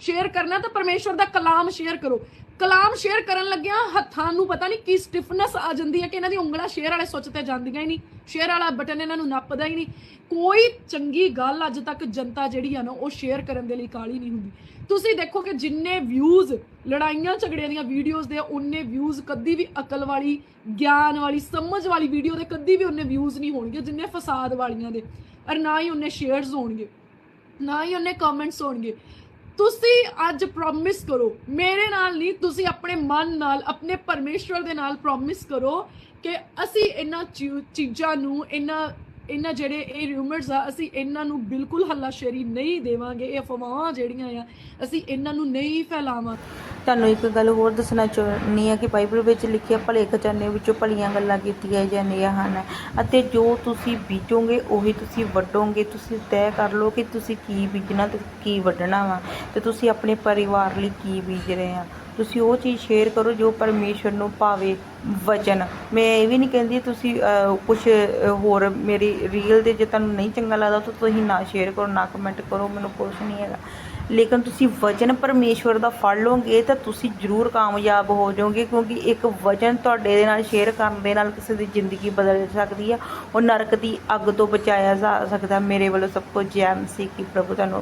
Share ਕਰਨਾ ਤਾਂ ਪਰਮੇਸ਼ਵਰ ਦਾ ਕਲਾਮ ਸ਼ੇਅਰ ਕਰੋ। ਕਲਾਮ ਸ਼ੇਅਰ ਕਰਨ ਲੱਗਿਆ ਹੱਥਾਂ ਨੂੰ ਪਤਾ ਨਹੀਂ ਕੀ ਸਟਿਫਨੈਸ ਆ ਜਾਂਦੀ ਹੈ ਕਿ ਇਹਨਾਂ ਦੀ ਉਂਗਲਾਂ ਸ਼ੇਅਰ ਵਾਲੇ ਸੁੱਚ ਤੇ ਜਾਂਦੀਆਂ ਹੀ ਨਹੀਂ। ਸ਼ੇਅਰ ਵਾਲਾ ਬਟਨ ਇਹਨਾਂ ਨੂੰ ਨੱਪਦਾ ਹੀ ਨਹੀਂ। ਕੋਈ ਚੰਗੀ ਗੱਲ ਅੱਜ ਤੱਕ ਜਨਤਾ ਜਿਹੜੀ ਆ ਨਾ, ਉਹ ਸ਼ੇਅਰ ਕਰਨ ਦੇ ਲਈ ਕਾਲੀ ਨਹੀਂ ਹੁੰਦੀ। ਤੁਸੀਂ ਦੇਖੋ ਕਿ ਜਿੰਨੇ ਵਿਊਜ਼ ਲੜਾਈਆਂ ਝਗੜਿਆਂ ਦੀਆਂ ਵੀਡੀਓਜ਼ ਦੇ ਉਨੇ ਵਿਊਜ਼ ਕਦੀ ਵੀ ਅਕਲ ਵਾਲੀ, ਗਿਆਨ ਵਾਲੀ, ਸਮਝ ਵਾਲੀ ਵੀਡੀਓ ਦੇ ਕਦੀ ਵੀ ਉਨੇ ਵਿਊਜ਼ ਨਹੀਂ ਹੋਣਗੇ, ਜਿੰਨੇ ਫਸਾਦ ਵਾਲੀਆਂ ਦੇ। ਔਰ ਨਾ ਹੀ ਉਨੇ ਸ਼ੇਅਰਸ ਹੋਣਗੇ, ਨਾ ਹੀ ਉਹਨੇ ਕਮੈਂਟਸ ਹੋਣਗੇ। ਤੁਸੀਂ ਅੱਜ ਪ੍ਰੋਮਿਸ ਕਰੋ, ਮੇਰੇ ਨਾਲ ਨਹੀਂ, ਤੁਸੀਂ ਆਪਣੇ ਮਨ ਨਾਲ, ਆਪਣੇ ਪਰਮੇਸ਼ਵਰ ਦੇ ਨਾਲ ਪ੍ਰੋਮਿਸ ਕਰੋ ਕਿ ਅਸੀਂ ਇਹਨਾਂ ਚੀ- ਚੀਜ਼ਾਂ ਨੂੰ, ਇਹਨਾਂ ਇਹਨਾਂ ਜਿਹੜੇ ਇਹ ਰਿਊਮਰਸ ਆ, ਅਸੀਂ ਇਹਨਾਂ ਨੂੰ ਬਿਲਕੁਲ ਹੱਲਾਸ਼ੇਰੀ ਨਹੀਂ ਦੇਵਾਂਗੇ, ਇਹ ਅਫਵਾਹਾਂ ਜਿਹੜੀਆਂ ਆ, ਅਸੀਂ ਇਹਨਾਂ ਨੂੰ ਨਹੀਂ ਫੈਲਾਵਾਂ ਤੁਹਾਨੂੰ ਇੱਕ ਗੱਲ ਹੋਰ ਦੱਸਣਾ ਚਾਹੁੰਦੀ ਹਾਂ ਕਿ ਬਾਈਬਲ ਵਿੱਚ ਲਿਖਿਆ, ਭਲੇ ਖਜ਼ਾਨੇ ਵਿੱਚੋਂ ਭਲੀਆਂ ਗੱਲਾਂ ਕੀਤੀਆਂ ਜਾਂਦੀਆਂ ਹਨ ਅਤੇ ਜੋ ਤੁਸੀਂ ਬੀਜੋਗੇ, ਉਹੀ ਤੁਸੀਂ ਵੱਢੋਗੇ। ਤੁਸੀਂ ਤੈਅ ਕਰ ਲਓ ਕਿ ਤੁਸੀਂ ਕੀ ਬੀਜਣਾ ਤੇ ਕੀ ਵੱਢਣਾ ਵਾ ਤੇ ਤੁਸੀਂ ਆਪਣੇ ਪਰਿਵਾਰ ਲਈ ਕੀ ਬੀਜ ਰਹੇ ਆ। ਤੁਸੀਂ ਉਹ ਚੀਜ਼ ਸ਼ੇਅਰ ਕਰੋ ਜੋ ਪਰਮੇਸ਼ਵਰ ਨੂੰ ਭਾਵੇ ਵਚਨ। ਮੈਂ ਇਹ ਵੀ ਨਹੀਂ ਕਹਿੰਦੀ ਤੁਸੀਂ ਕੁਝ ਹੋਰ ਮੇਰੀ ਰੀਲ ਦੇ ਜੇ ਤੁਹਾਨੂੰ ਨਹੀਂ ਚੰਗਾ ਲੱਗਦਾ, ਤਾਂ ਤੁਸੀਂ ਨਾ ਸ਼ੇਅਰ ਕਰੋ, ਨਾ ਕਮੈਂਟ ਕਰੋ, ਮੈਨੂੰ ਕੁਝ ਨਹੀਂ ਹੈਗਾ। ਲੇਕਿਨ ਤੁਸੀਂ ਵਚਨ ਪਰਮੇਸ਼ਵਰ ਦਾ ਫੜ ਲਓਗੇ, ਤਾਂ ਤੁਸੀਂ ਜ਼ਰੂਰ ਕਾਮਯਾਬ ਹੋ ਜਾਓਗੇ, ਕਿਉਂਕਿ ਇੱਕ ਵਚਨ ਤੁਹਾਡੇ ਦੇ ਨਾਲ ਸ਼ੇਅਰ ਕਰਨ ਦੇ ਨਾਲ ਕਿਸੇ ਦੀ ਜ਼ਿੰਦਗੀ ਬਦਲ ਸਕਦੀ ਆ, ਉਹ ਨਰਕ ਦੀ ਅੱਗ ਤੋਂ ਬਚਾਇਆ ਜਾ ਸਕਦਾ। ਮੇਰੇ ਵੱਲੋਂ ਸਭ ਕੁਝ ਜੈ ਮਸੀਹ ਕੀ ਪ੍ਰਭੂ ਤੁਹਾਨੂੰ